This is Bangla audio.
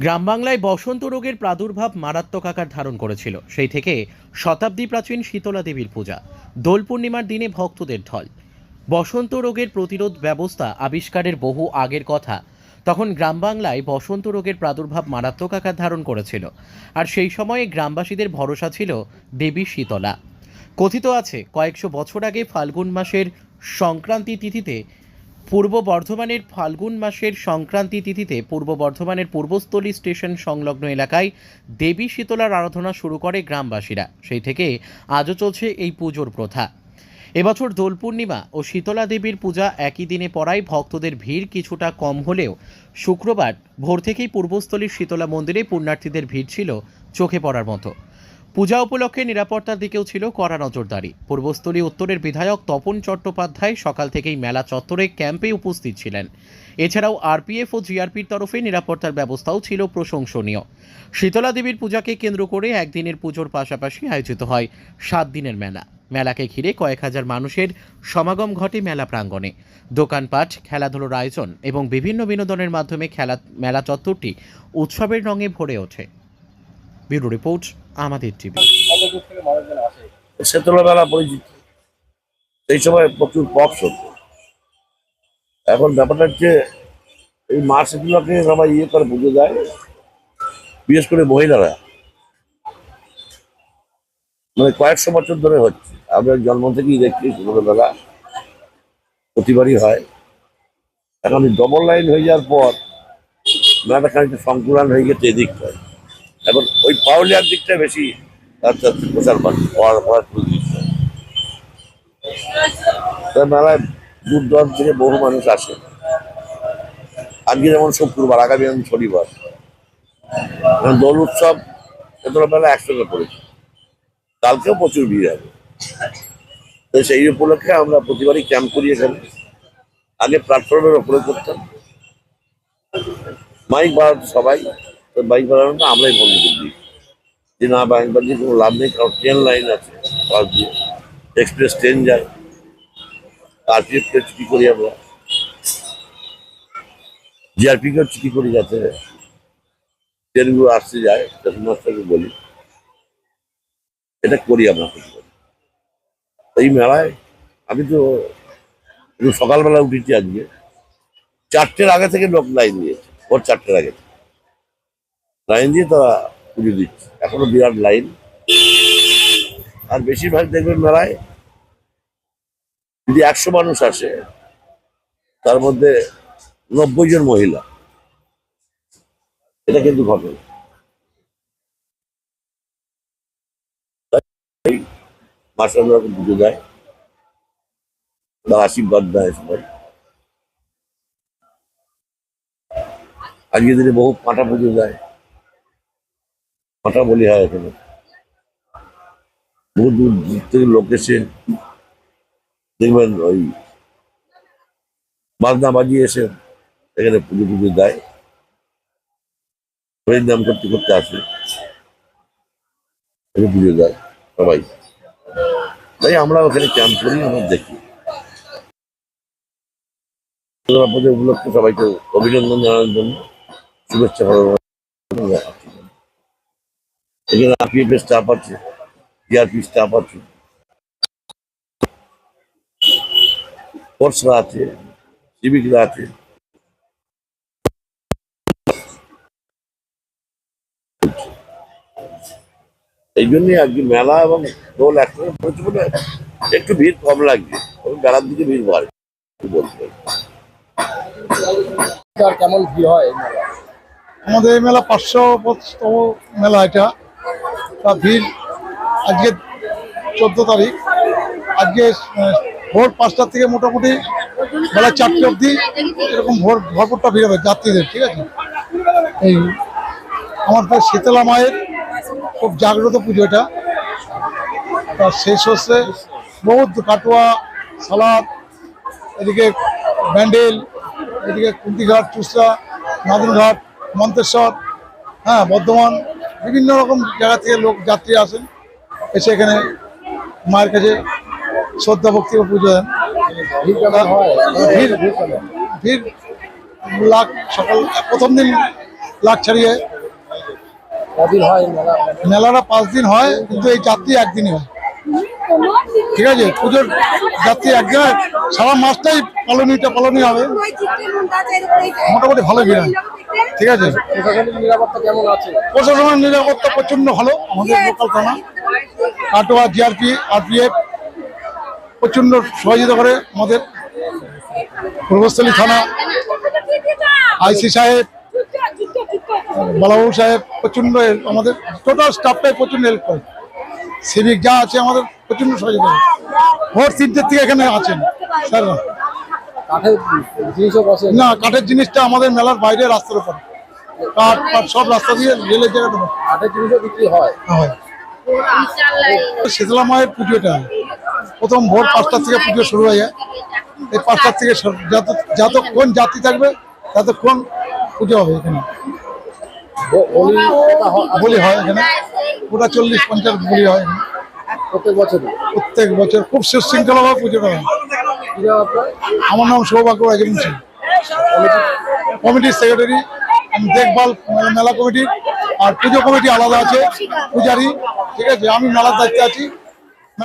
গ্রাম বাংলায় বসন্ত রোগের প্রাদুর্ভাব মারাত্মক আকার ধারণ করেছিল। সেই থেকে শতাব্দী প্রাচীন শীতলা দেবীর পূজা, দোল পূর্ণিমার দিনে ভক্তদের ঢল। বসন্ত রোগের প্রতিরোধ ব্যবস্থা আবিষ্কারের বহু আগের কথা। তখন গ্রাম বাংলায় বসন্ত রোগের প্রাদুর্ভাব মারাত্মক আকার ধারণ করেছিল। আর সেই সময়ে গ্রামবাসীদের ভরসা ছিল দেবী শীতলা। কথিত আছে, কয়েকশো বছর আগে ফাল্গুন মাসের সংক্রান্তি তিথিতে পূর্ব বর্ধমানের ফাল্গুন মাসের সংক্রান্তি তিথিতে পূর্ব বর্ধমানের পূর্বস্থলী স্টেশন সংলগ্ন এলাকায় দেবী শীতলার আরাধনা শুরু করে গ্রামবাসীরা। সেই থেকে আজও চলছে এই পুজোর প্রথা। এবছর দোল পূর্ণিমা ও শীতলা দেবীর পূজা একই দিনে পড়ায় ভক্তদের ভিড় কিছুটা কম হলেও শুক্রবার ভোর থেকেই পূর্বস্থলীর শীতলা মন্দিরে পুণ্যার্থীদের ভিড় ছিল চোখে পড়ার মতো। পূজা উপলক্ষে নিরাপত্তার দিকেও ছিল কড়া নজরদারি। পূর্বস্থলী উত্তরের বিধায়ক তপন চট্টোপাধ্যায় সকাল থেকেই মেলা চত্বরে ক্যাম্পে উপস্থিত ছিলেন। এছাড়াও আরপিএফ ও জিআরপির তরফে নিরাপত্তার ব্যবস্থাও ছিল প্রশংসনীয়। শীতলা দেবীর পূজাকে কেন্দ্র করে একদিনের পুজোর পাশাপাশি আয়োজিত হয় সাত দিনের মেলা। মেলাকে ঘিরে কয়েক হাজার মানুষের সমাগম ঘটে মেলা প্রাঙ্গণে। দোকানপাট, খেলাধুলোর আয়োজন এবং বিভিন্ন বিনোদনের মাধ্যমে খেলা মেলা চত্বরটি উৎসবের রঙে ভরে ওঠে। ব্যুরো রিপোর্ট আমাদের টিভি শীতলা পরিচিত। সেই সময় প্রচুর পক্স হতো এখন ব্যাপারটা হচ্ছে, এই মাসগুলোকে সবাই ইয়ে করে পুজো দেয় বিশেষ করে মহিলারা। মানে কয়েকশো বছর ধরে হচ্ছে। আমরা জন্ম থেকেই দেখছি ছোটবেলা। প্রতিবারই হয়। এখন ডবল লাইন হয়ে যাওয়ার পর, মেলাটা খানিকটা সংকুলান হয়ে গেছে এদিকটায়। এখন ওই পাউলিয়ার দিকটা বেশি আচ্ছা প্রচার পড়ার দিকটা তাই মেলায় দূর দূরান্ত থেকে বহু মানুষ আসে। আজকে যেমন শুক্রবার, আগামী যেমন শনিবার। দোল উৎসব, এতটা মেলা একসঙ্গে পড়েছে। কালকেও প্রচুর ভিড় হবে তো সেই উপলক্ষে আমরা প্রতিবারই ক্যাম্প করি এখানে। আগে প্ল্যাটফর্মের ওপরে করতাম। মাইক বাড়াতো সবাই। বাইক বাড়ানোটা আমরাই বন্ধ করে দিই। যে না বাইক বাড়িয়ে কোনো লাভ নেই, কারণ ট্রেন লাইন আছে পাশ দিয়ে। এক্সপ্রেস ট্রেন যায়। আরপিএফকে ছুটি করি আমরা। জিআরপিকেও ছুটি করি যাতে ট্রেনগুলো আসতে যায় স্টেশন মাস্টারকে বলি। এটা করি আমরা এই মেলায় আমি তো সকালবেলা উঠেছি আজকে। চারটের আগে থেকে লোক লাইন দিয়েছে, ভোর চারটের আগে থেকে। লাইন দিয়ে তারা পুজো দিচ্ছে। এখনও বিরাট লাইন। আর বেশিরভাগ দেখবেন মেলায় যদি একশো মানুষ আসে, তার মধ্যে নব্বই জন মহিলা। এটা কিন্তু ঘটে। মাসাল্লাহ পুজো দেয়। তার আশীর্বাদ দেয় সবাই। আজকের দিনে বহু পাঁটা পুজো দেয়। পাঁটা বলি হয় এখানে। বহু দূর দূর থেকে লোক এসে দেখবেন ওই বাজনা বাজিয়ে এসে এখানে পুজো পুজো দেয়। হরির নাম করতে করতে আসে। পুজো দেয় সবাই। তাই আমরা ওখানে ক্যাম্প করি, আমরা দেখি। উপলক্ষে সবাইকে অভিনন্দন জানানোর জন্য শুভেচ্ছা এখানে আরপিএফ স্টাফ আছে জিআরপি স্টাফ আছে। ফোর্সরা আছে সিভিকরা আছে। এই জন্যই আর কি মেলা এবং দোল একসঙ্গে পড়েছে বলে একটু ভিড় কম লাগছে তবে বেলার দিকে ভিড় বাড়ে কি বলতে আর কেমন ভিড় হয় আমাদের এই মেলা পাঁচশো পঁচিশতম মেলা এটা। তা ভিড় আজকে চোদ্দ তারিখ। আজকে ভোর পাঁচটার থেকে মোটামুটি বেলা চারটে অবধি এরকম ভোর, ভরপুরটা ভিড় হবে যাত্রীদের, ঠিক আছে? এই, আমার আমাদের শীতলা মায়ের খুব জাগ্রত পুজো এটা। তার শেষ হচ্ছে বহুত কাটোয়া, সালাদ, এদিকে ব্যান্ডেল, এদিকে কুন্তিঘাট, চুসরা নাদনঘাট মন্তেশ্বর হ্যাঁ বর্ধমান বিভিন্ন রকম জায়গা থেকে লোক যাত্রী আসেন এসে এখানে মায়ের কাছে শ্রদ্ধা ভক্তি ও পুজো দেন। ভিড় ভিড় ভিড় লাখ সকাল প্রথম দিন লাখ ছাড়িয়ে হয় মেলাটা পাঁচ দিন হয় কিন্তু এই যাত্রী একদিনই হয়। ঠিক আছে? পুজোর যাত্রী একদিন সারা মাসটাই পালনীটা পালনী হবে। মোটামুটি ভালো ভিড় হয়। ঠিক আছে? প্রশাসনের নিরাপত্তা প্রচণ্ড ভালো, আমাদের লোকাল থানা। কাটোয়া জিআরপি আরপিএফ প্রচণ্ড সহযোগিতা করে আমাদের পূর্বস্থলী থানা। আইসি সাহেব বালাবাবু সাহেব help, আমাদের টোটাল স্টাফটাই প্রচণ্ড হেল্প করে। সিভিক যা আছে আমাদের প্রচণ্ড সহযোগিতা ভোর তিনটের থেকে এখানে আছেন, স্যাররা। কাঠের জিনিসও বসে? না কাঠের জিনিসটা আমাদের মেলার বাইরে রাস্তার উপরে। কাঠ সব রাস্তা দিয়ে রেলের জায়গাটা কাঠের জিনিসও বিক্রি হয়? হয়। শীতলা মায়ের পুজোটা। প্রথম ভোর পাঁচটার থেকে পুজো শুরু হয়ে যায়। এই পাঁচটার থেকে যত যতক্ষণ যাত্রী থাকবে ততক্ষণ পুজো হবে এখানে। বলি হয়- এখানে। ওটা চল্লিশ পঞ্চাশ বলি হয়। এখানে। প্রত্যেক বছরই? প্রত্যেক বছর খুব সুশৃঙ্খলভাবে পুজোটা হয়। আমার নাম সৌভাগ্য রাজবংশ সিং। কমিটির সেক্রেটারি আমি দেখভাল মেলা- মেলা কমিটির আর পুজো কমিটি আলাদা আছে, পূজারি, ঠিক আছে? আমি মেলার দায়িত্বে আছি।